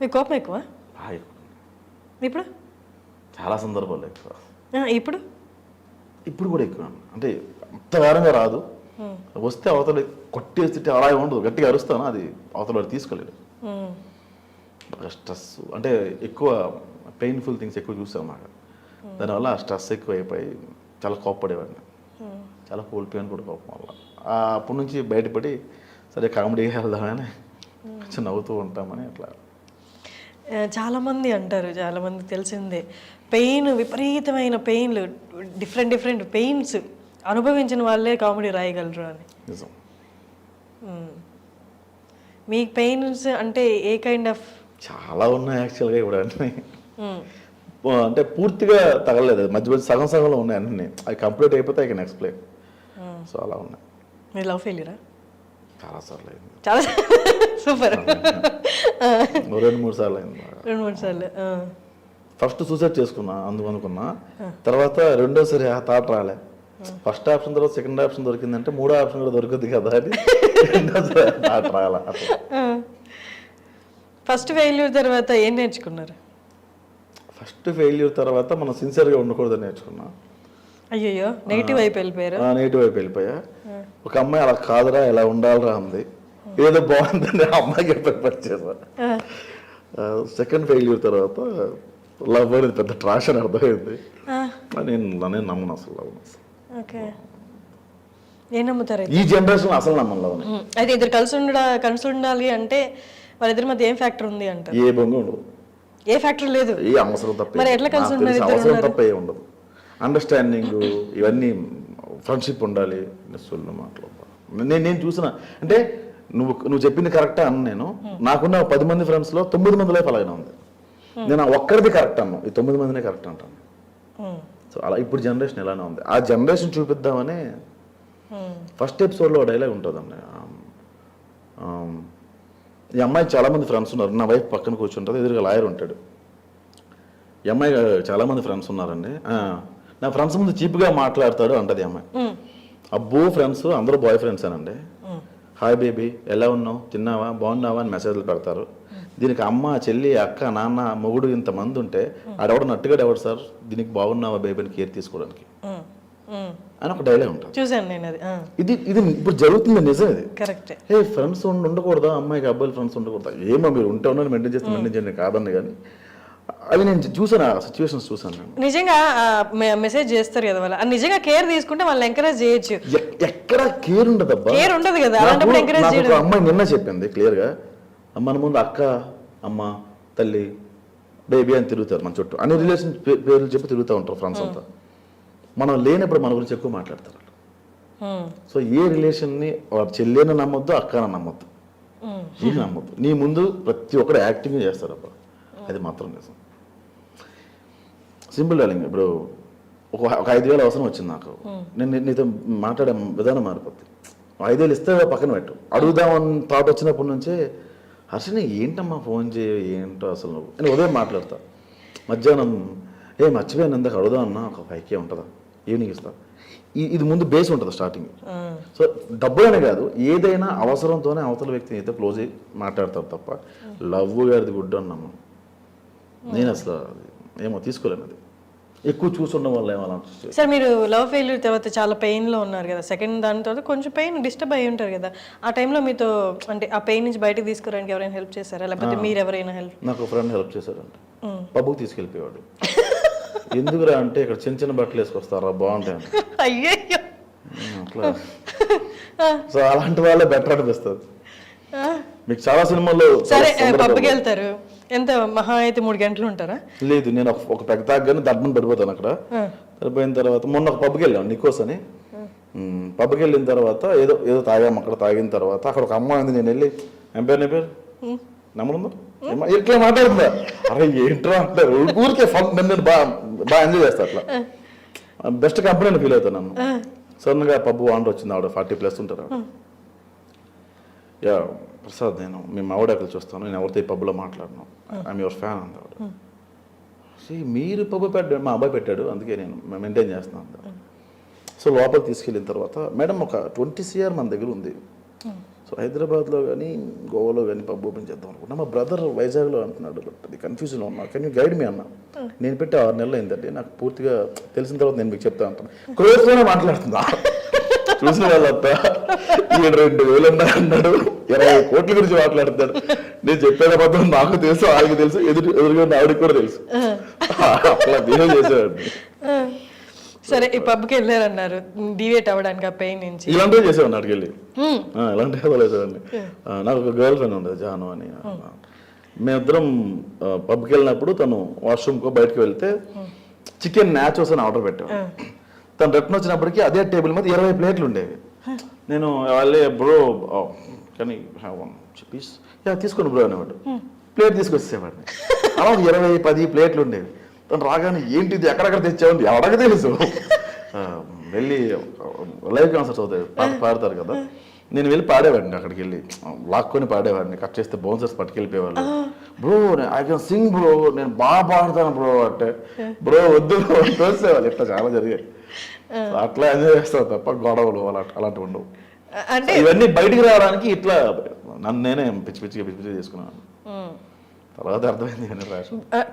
మీకు కోపం ఎక్కువ? బాగా ఎక్కువ. ఇప్పుడు? చాలా సందర్భాలు ఎక్కువ. ఆ, ఇప్పుడు? ఇప్పుడు కూడా ఎక్కువ. అంటే అంత వేరంగా రాదు. వస్తే అవతల కొట్టేస్తుంటే అలా ఉండదు. గట్టిగా అరుస్తాను అది అవతల వాడు తీసుకోలేడు. ఉమ్. బాగా స్ట్రెస్ అంటే ఎక్కువ పెయిన్ఫుల్ థింగ్స్ ఎక్కువ చూసాం మాట దానివల్ల ఆ స్ట్రెస్ ఎక్కువ అయిపోయి చాలా కోప్పడేవాడిని. చాలా కోల్పోయాను కూడా కోపం వల్ల. ఆ అప్పటి నుంచి బయటపడి సరే కామెడీగా వెళ్దామని కొంచెం నవ్వుతూ ఉంటామని అట్లా. చాలామంది అంటారు చాలామంది తెలిసిందే. పెయిన్ విపరీతమైన పెయిన్లు డిఫరెంట్ డిఫరెంట్ పెయిన్స్ అనుభవించిన వాళ్ళే కామెడీ రాయగలరు అని. మీ పెయిన్స్ అంటే ఏ కైండ్ ఆఫ్? చాలా ఉన్నాయి యాక్చువల్గా ఇప్పుడు అన్నీ. అంటే పూర్తిగా తగలలేదు. మధ్య మధ్య సగం సగంలో ఉన్నాయి అన్నీ. అవి కంప్లీట్ అయిపోతే ఐ కెన్ ఎక్స్ప్లెయిన్ సో అలా ఉన్నాయి. మీరు లవ్ ఫెయిలియరా? చాలా సార్లు. అయింది చాలా సూపర్ రెండు మూడు సార్లు అయింది. రెండు మూడు సార్లు. ఫస్ట్ సూసైడ్ చేసుకున్నా అందుకు అనుకున్నా తర్వాత రెండోసారి ఆ థాట్ రాలే. ఫస్ట్ ఆప్షన్ తర్వాత సెకండ్ ఆప్షన్ దొరికిందంటే మూడో ఆప్షన్ కూడా దొరుకుద్ది కదా అని రెండోసారి థాట్ రాలే ఫస్ట్ ఫెయిల్యూర్ తర్వాత ఏం నేర్చుకున్నారు? ఫస్ట్ ఫెయిల్యూర్ తర్వాత మనం సిన్సియర్గా ఉండకూడదని నేర్చుకున్నా. అయ్యయ్యో నెగిటివ్ వైపు వెళ్ళిపోయారు. ఆ నెగిటివ్ వైపు వెళ్ళిపోయా. ఒక అమ్మాయి అలా కాదురా ఇలా ఉండాలిరా అంది. ఏదో బాగుందని ఆ అమ్మాయికి ప్రిపేర్ చేశా సెకండ్ ఫెయిల్యూర్ తర్వాత లవ్ అనేది పెద్ద ట్రాష్ అని అర్థమైంది. నేను నేను నమ్మను అసలు లవ్ ఓకే. ఏం నమ్ముతారు? ఈ జనరేషన్ అసలు నమ్మను లవ్. అయితే ఇద్దరు కలిసి ఉండ కలిసి ఉండాలి అంటే వాళ్ళిద్దరి మధ్య ఏం ఫ్యాక్టర్ ఉంది అంటారు? ఏ బొంగ ఉండదు. ఏ ఫ్యాక్టర్ లేదు. ఏ అవసరం తప్ప. మరి ఎట్లా కలిసి ఇద్దరు అవసరం? తప్ప ఏ ఉండదు. అండర్స్టాండింగ్ ఇవన్నీ ఫ్రెండ్షిప్ ఉండాలి సొల్లు మాటలు నేను నేను చూసిన అంటే నువ్వు నువ్వు చెప్పింది కరెక్టే అన్న నేను. నాకున్న పది మంది ఫ్రెండ్స్లో తొమ్మిది మంది లైఫ్ అలాగే ఉంది. నేను ఆ ఒక్కరిది కరెక్ట్ అన్నాను ఈ తొమ్మిది మందినే కరెక్ట్ అంటాను. సో అలా ఇప్పుడు జనరేషన్ ఎలానే ఉంది. ఆ జనరేషన్ చూపిద్దామని. ఫస్ట్ ఎపిసోడ్లో డైలాగ్ ఉంటుందండి. ఈ అమ్మాయి చాలా మంది ఫ్రెండ్స్ ఉన్నారు. నా వైఫ్ పక్కన కూర్చుంటుంది. ఎదురుగా లాయర్ ఉంటాడు. ఈ అమ్మాయి చాలా మంది ఫ్రెండ్స్ ఉన్నారండి. నా ఫ్రెండ్స్ ముందు చీప్గా మాట్లాడతాడు అంటది అమ్మాయి. మ్మ్. అబ్బో ఫ్రెండ్స్ అందరూ బాయ్ ఫ్రెండ్సేనండి మ్మ్. హాయ్ బేబీ ఎలా ఉన్నావు? తిన్నావా? బాగున్నావా? అని మెసేజ్లు పెడతారు. దీనికి అమ్మ చెల్లి అక్క నాన్న మొగుడు ఇంతమంది ఉంటే ఆడెవడు నట్టుగా ఎవడు సార్? దీనికి బాగున్నావా బేబీని కేర్ తీసుకోవడానికి. అని ఒక డైలాగ్ ఉంటుంది. చూశాను నేను అది. ఇది ఇది ఇప్పుడు జరుగుతుంది నిజం ఇది. కరెక్టే ఏ ఫ్రెండ్స్ ఉండకూడదా? అమ్మాయికి అబ్బాయిలు ఫ్రెండ్స్ ఉండకూడదా? ఏమో మీరు ఉంటే ఉన్నారు మెయింటైన్ చేస్తే మెయింటైన్ చేయండి కాదండి కానీ అవి నేను చూసాను ఆ సిచ్యువేషన్స్ చూసాను నిజంగా మెసేజ్ చేస్తారు కదా వాళ్ళు. నిజంగా కేర్ తీసుకుంటే వాళ్ళని ఎంకరేజ్ చేయొచ్చు. ఎక్- ఎక్కడ కేర్ ఉండదు అబ్బా. కేర్ ఉండదు కదా అలాంటప్పుడు ఎంకరేజ్ చేయడం. అమ్మాయి నిన్న చెప్పింది క్లియర్గా మన ముందు అక్క అమ్మ తల్లి బేబీ అని తిరుగుతారు మన చుట్టూ. అన్ని రిలేషన్ పేర్లు చెప్పి తిరుగుతూ ఉంటారు ఫ్రెండ్స్ అంతా. మనం లేనప్పుడు మన గురించి ఎక్కువ మాట్లాడతారు. సో ఏ రిలేషన్ని వాడు చెల్లిని నమ్మొద్దు అక్కన నమ్మొద్దు. మ్మ్. నీకు నమ్మొద్దు. నీ ముందు ప్రతి ఒక్కడు యాక్టింగ్ చేస్తారు అబ్బా అది మాత్రం నిజం. సింపుల్ డార్లింగ్ ఇప్పుడు ఒక ఒక ఐదు వేలు అవసరం వచ్చింది నాకు. నేను నీ- నీతో మాట్లాడే విధానం మారిపోద్ది. ఐదు వేలు ఇస్తే పక్కన పెట్టు. అడుగుదామని థాట్ వచ్చినప్పటి నుంచే హర్షని ఏంటమ్మా ఫోన్ చేయ ఏంటో అసలు నువ్వు? నేను ఉదయం మాట్లాడతా. మధ్యాహ్నం ఏ మర్చిపోయాను ఇందాక అడుగుదాం అన్నా ఒక ఫైవ్ కే ఉంటుందా? ఈవినింగ్ ఇస్తా. ఇది ముందు బేస్ ఉంటుంది స్టార్టింగ్. సో డబ్బులనే కాదు ఏదైనా అవసరంతోనే అవతల వ్యక్తిని అయితే క్లోజ్ మాట్లాడతారు తప్ప లవ్ గారిది గుడ్ అన్నాము నేను అసలు అది ఏమో తీసుకోలేను అది. ఎక్కువ చూసుండడం వల్ల ఏమో అలాంటి సార్ మీరు లవ్ ఫెయిల్యూర్ తర్వాత చాలా pain లో ఉన్నారు కదా. సెకండ్ దాని తర్వాత కొంచెం పెయిన్ డిస్టర్బ్ అయి ఉంటారు కదా. ఆ టైంలో మీతో అంటే ఆ పెయిన్ నుంచి బయటకు తీసుకురావడానికి ఎవరైనా హెల్ప్ చేశారా? లేకపోతే మీరు ఎవరైనా హెల్ప్ నాకు ఫ్రెండ్ హెల్ప్ చేశాడంట పబ్బుకి తీసుకెళ్ళిపోయాడు ఎందుకురా అంటే ఇక్కడ చిన్న చిన్న బట్టలు వేసుకొస్తారా? బాగుంటాయి అట్లా. సో అలాంటి వాళ్ళే బెటర్ అనిపిస్తుంది. మీకు చాలా సినిమాల్లో సరే పబ్కి వెళ్తారు. ఎంత మహా అయితే మూడు గంటలు ఉంటారా? లేదు నేను ఒక పెద్ద తాగ్గానే దడ్మని పడిపోతాను అక్కడ. పడిపోయిన తర్వాత మొన్న ఒక పబ్కి వెళ్ళాం నికోస్ అని పబ్కి వెళ్ళిన తర్వాత ఏదో ఏదో తాగాం అక్కడ తాగిన తర్వాత అక్కడ ఒక అమ్మాయి ఉంది నేను వెళ్ళి ఏం పేరు నీ పేరు? నమ్మడుందా ఏమ్మా? ఇట్లా మాట్లాడుతుందా? అరే ఏంట్రా అంటారు ఊరికే ఫన్ నేను బాగా బాగా ఎంజాయ్ చేస్తా అట్లా. బెస్ట్ కంపెనీ ఫీల్ అవుతాను నన్ను. సడన్గా పబ్బు వాండర్ వచ్చింది ఆవిడ ఫార్టీ ప్లస్ ఉంటారు. యా. ప్రసాద్ నేను మీ మావిడ కలిసి వస్తాను నేను ఎవరితో ఈ పబ్లో మాట్లాడను. ఐఎమ్ యువర్ ఫ్యాన్ అంది ఆవిడ See, మీరు పబ్బు పెట్టాడు మా అబ్బాయి పెట్టాడు అందుకే నేను మెయింటైన్ చేస్తున్నాను అంది. సో లోపలికి తీసుకెళ్ళిన తర్వాత మేడం ఒక ట్వంటీ సిఆర్ మన దగ్గర ఉంది. సో హైదరాబాద్లో కానీ గోవాలో కానీ పబ్ ఓపెన్ చేద్దాం అనుకున్నా మా బ్రదర్ వైజాగ్లో అంటున్నాడు బట్ అది కన్ఫ్యూజన్లో ఉన్నా కెన్ యూ గైడ్ మీ అన్న? నేను పెట్టి ఆరు నెలలు అయిందండి. నాకు పూర్తిగా తెలిసిన తర్వాత నేను మీకు చెప్తా అంటాను క్రోజ్లోనే మాట్లాడుతుందా? చూసిన వాళ్ళంతా ఈయన రెండు వేలు అన్నాడు. ఇరవై కోట్ల గురించి మాట్లాడుతాడు నేను చెప్పేది అబద్ధం నాకు తెలుసు ఆయనకి తెలుసు ఎదురు ఎదురుగా ఆవిడకి కూడా తెలుసు. అట్లా బిహేవ్ చేసేవాడు. సరే ఈ పబ్కి వెళ్ళారన్నారు. డివేట్ అవ్వడానికి ఆ పెయిన్ నుంచి. ఇలాంటివి చేసేవాడిని అక్కడికి వెళ్ళి హ్మ్. ఆ, ఇలాంటి కథలు వేసేవాడిని ఆ, నాకు ఒక గర్ల్ ఫ్రెండ్ ఉండేది జాను అని. మేమిద్దరం పబ్కి వెళ్ళినప్పుడు తను వాష్రూమ్కో బయటకు వెళ్తే చికెన్ నాచోస్ అని ఆర్డర్ పెట్టాను తను రిటర్న్ వచ్చినప్పటికీ అదే టేబుల్ మీద ఇరవై ప్లేట్లు ఉండేవి. నేను వాళ్ళే బ్రో కానీ హ్యావ్ వన్ పీస్ యా తీసుకోండి బ్రో అనేవాడు ప్లేట్ తీసుకొచ్చేవాడిని అలా ఇరవై పది ప్లేట్లు ఉండేవి. తను రాగానే ఏంటిది? ఎక్కడెక్కడ తెచ్చామని ఎవడకి తెలుసు. వెళ్ళి లైవ్ కాన్సర్ట్స్ అవుతాయి. పాట పాడతారు కదా. నేను వెళ్ళి పాడేవాడిని అక్కడికి వెళ్ళి. లాక్కొని పాడేవాడిని. కట్ చేస్తే bouncers పట్టుకెళ్ళిపోయేవాళ్ళు. Bro I can sing bro. నేను బాగా పాడతాను బ్రో అంటే బ్రో వద్దు తోసేవాళ్ళు. ఇట్లా చాలా జరిగాయి. అట్లా ఎంజాయ్ చేస్తాను తప్ప గొడవలు అలా అలాంటివి ఉండవు. అంటే ఇవన్నీ బయటికి రావడానికి ఇట్లా నన్ను నేనే పిచ్చి పిచ్చిగా పిచ్చి పిచ్చిగా చేసుకున్నాను. తర్వాత అర్థమైంది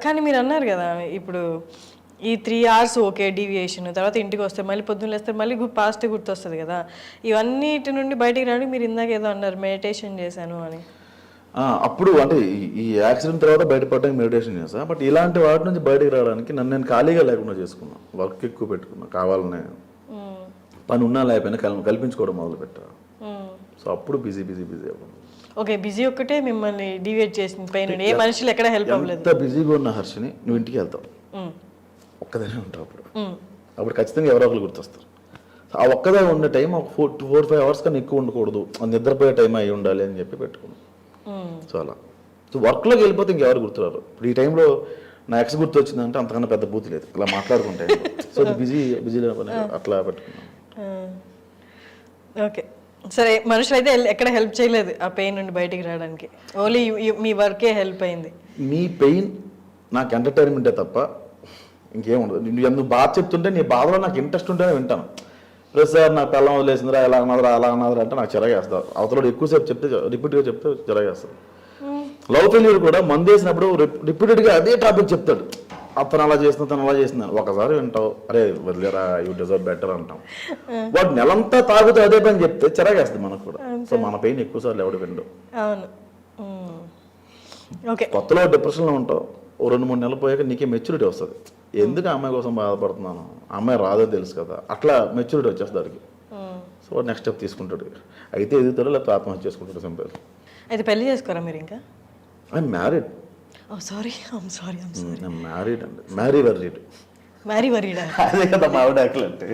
కానీ మీరు అన్నారు కదా ఇప్పుడు ఈ త్రీ అవర్స్ ఓకే డీవియేషన్ తర్వాత ఇంటికి వస్తే మళ్ళీ పొద్దున్న లేస్తే మళ్ళీ పాస్ట్ గుర్తొస్తుంది కదా. ఇవన్నిటి నుండి బయటికి రావడానికి మీరు ఇందాక ఏదో అన్నారు మెడిటేషన్ చేశాను అని. అప్పుడు అంటే ఈ- యాక్సిడెంట్ తర్వాత బయటపడడానికి మెడిటేషన్ చేసా బట్ ఇలాంటి వాటి నుంచి బయటకు రావడానికి నన్ను నేను ఖాళీగా లేకుండా చేసుకున్నా. వర్క్ ఎక్కువ పెట్టుకున్నా కావాలనే. పని ఉన్నా లేకపోయినా కల్ కల్పించుకోవడం మొదలు పెట్టా హ్మ్. సో అప్పుడు బిజీ బిజీ బిజీ అవ్వను ఓకే బిజీ ఒక్కటే మిమ్మల్ని డివేట్ చేసింది. పైన ఏ మనుషులు ఎక్కడ హెల్ప్ అవ్వలేదు. ఎంత బిజీగా ఉన్న హర్షిని నువ్వు ఇంటికి వెళ్తావు. ఒక్కదానే ఉంటావు అప్పుడు. అప్పుడు ఖచ్చితంగా ఎవరో ఒకరు గుర్తొస్తారు. ఆ ఒక్కదే ఉండే టైం ఒక ఫోర్ ఫోర్ ఫైవ్ అవర్స్ కన్నా ఎక్కువ ఉండకూడదు. అది నిద్రపోయే టైం అయి ఉండాలి అని చెప్పి పెట్టుకున్నాను హ్మ్. సో అలా. సో వర్క్లోకి వెళ్ళిపోతే ఇంకెవరు గుర్తురారు. ఇప్పుడు ఈ టైంలో నా ఎక్స్ గుర్తు వచ్చిందంటే అంతకన్నా పెద్ద బూత్ లేదు. ఇలా మాట్లాడుకుంటే. సో బిజీ బిజీ అట్లా పెట్టుకున్నాను ఓకే. సరే మనుషులు అయితే ఎల్- ఎక్కడ హెల్ప్ చేయలేదు ఆ పెయిన్ నుండి బయటికి రావడానికి. ఓన్లీ మీ వర్కే హెల్ప్ అయింది. నీ పెయిన్ నాకు ఎంటర్టైన్మెంటే తప్ప ఇంకేం ఉండదు. నువ్వు బాధ చెప్తుంటే నీ బాధలో నాకు ఇంట్రెస్ట్ ఉంటేనే వింటాను. రేపు సార్ నా పిల్లం వదిలేసిందిరా ఎలా అన్నదిరా అలా అన్నదిరా అంటే నాకు చిరగేస్తారు అవతల ఎక్కువసేపు చెప్తే రిపీట్గా చెప్తే చిరగేస్తారు లవ్ ఫెయిల్యూర్ కూడా మందు వేసినప్పుడు రిపీటెడ్గా అదే టాపిక్ చెప్తాడు. అతను అలా చేసిన తను అలా చేసిన ఒకసారి వింటావు అరే వదిలేరా యూ డిజర్వ్ బెటర్ అంటాం. వాడు నెలంతా తాగుతూ అదే పని చెప్తే చిరగేస్తుంది మనకు కూడా. సో మన పెయిన్ ఎక్కువ సార్లు ఎవడు విండు కొత్తలో డిప్రెషన్లో ఉంటావు ఓ రెండు మూడు నెలలు పోయాక నీకే మెచ్యూరిటీ వస్తుంది. ఎందుకు అమ్మాయి కోసం బాధపడుతున్నాను? అమ్మాయి రాదో తెలుసు కదా. అట్లా మెచ్యూరిటీ మ్మ్. సో నెక్స్ట్ స్టెప్ తీసుకుంటాడు. అయితే ఎదుగుతాడు లేకపోతే ఆత్మహత్య చేసుకుంటాడు సింపుల్. అయితే పెళ్ళి చేసుకోరా మీరు ఇంకా? I married sorry I'm sorry I'm married అండి మ్యారీ వర్రీడ్ మ్యారీ వరీడా అదే కదా మా ఆవిడ యాక్చువల్ అంటే.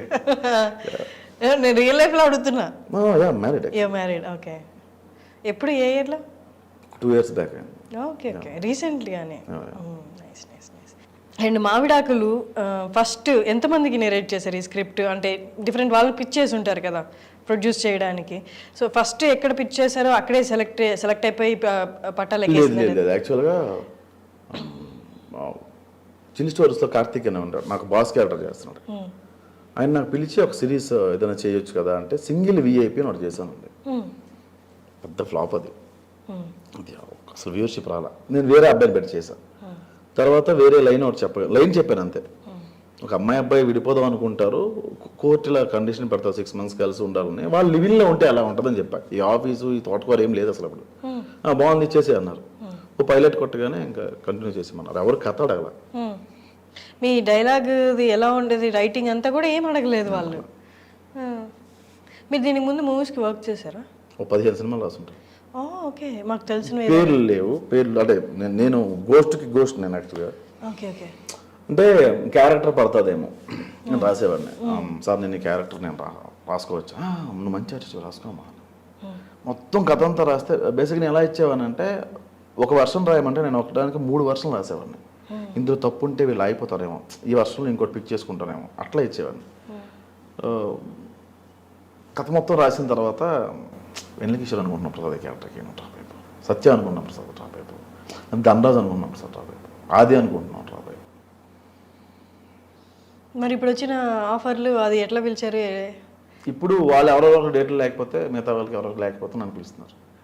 నేను రియల్ లైఫ్లో అడుగుతున్నా. Yeah married yo married okay ఎప్పుడు ఏ ఇయర్లో two years back okay okay రీసెంట్లీగానే nice nice nice and మామిడాకులు ఫస్ట్ ఎంతమందికి నెరేట్ చేశారు ఈ స్క్రిప్ట్ అంటే డిఫరెంట్ వాళ్ళకి పిచ్ చేసి ఉంటారు కదా ప్రొడ్యూస్ చేయడానికి. సో ఫస్ట్ ఎక్కడ పిచ్ చేశారో అక్కడే సెలెక్ట్ సెలెక్ట్ అయిపోయి పట్టాలు యాక్చువల్గా చిన్ని స్టోరీస్లో కార్తీక్ అనే ఉంటాడు. నాకు బాస్ క్యారెక్టర్ చేస్తున్నాడు. ఆయన నాకు పిలిచి ఒక సిరీస్ ఏదైనా చేయొచ్చు కదా అంటే సింగిల్ విఐపి అని ఒకటి చేశానండి. పెద్ద ఫ్లాప్ అది. అది అసలు వ్యూవర్షిప్ రాలా. నేను వేరే అబ్బాయిని పెట్టి చేశాను. తర్వాత వేరే లైన్ ఒకటి చెప్ప లైన్ చెప్పాను అంతే. ఒక అమ్మాయి అబ్బాయి విడిపోదాం అనుకుంటారు. కోర్టులో కండిషన్ పెడతారు సిక్స్ మంత్స్ కలిసి ఉండాలని. వాళ్ళు లివింగ్లో ఉంటే అలా ఉంటుందని చెప్పా. ఈ ఆఫీసు ఈ తోటకూర ఏం లేదు అసలు అప్పుడు. "ఆ, బాగుంది ఇచ్చేసి అన్నారు. ఓ పైలట్ కొట్టగానే ఇంకా కంటిన్యూ చేసేమన్నారు ఎవరు కథ అడగల. మీ డైలాగ్ది ఎలా ఉండేది? రైటింగ్ అంతా కూడా ఏం అడగలేదు వాళ్ళు. మీరు దీనికి ముందు మూవీస్కి వర్క్ చేశారా? ఓ పదిహేను సినిమాలు రాసుంటారు. ఓకే. మాకు తెలిసిన పేర్లు లేవు. పేర్లు అంటే నేను- గోస్ట్కి గోస్ట్ నేను యాక్చువల్గా ఓకే ఓకే. అంటే క్యారెక్టర్ పడుతుందేమో. నేను రాసేవాడిని. "ఆమ్, సార్ నేను ఈ క్యారెక్టర్ నేను రా రాసుకోవచ్చా? "ఆ, నువ్వు మంచి ఆర్టిస్ట్ రాసుకోమా మొత్తం కథ అంతా రాస్తే బేసిక్గా నేను ఎలా ఇచ్చేవాడిని అంటే ఒక వర్షం రాయమంటే నేను ఒకదానికి మూడు వర్షాలు రాసేవాడిని. ఇందులో తప్పు ఉంటే వీళ్ళు అయిపోతారేమో ఈ వర్షంలో ఇంకోటి పిక్ చేసుకుంటారేమో. అట్లా ఇచ్చేవాడిని. ఆ, కథ మొత్తం రాసిన తర్వాత వెన్నకిషోర్ అనుకుంటున్నాం ప్రసాద్ క్యారెక్టర్కి అయిపో. సత్య అనుకున్నాం ప్రసాద్ అయిపో. ధనరాజ్ అనుకున్నాం ప్రసాద్ అయిపో. ఆది అనుకుంటున్నాం అయిపో. మరి ఇప్పుడు వచ్చిన ఆఫర్లు అది ఎట్లా పిలిచారు? ఇప్పుడు వాళ్ళు ఎవరెవరికి డేట్లు లేకపోతే మిగతా వాళ్ళకి ఎవరికి లేకపోతే నన్ను పిలుస్తున్నారు.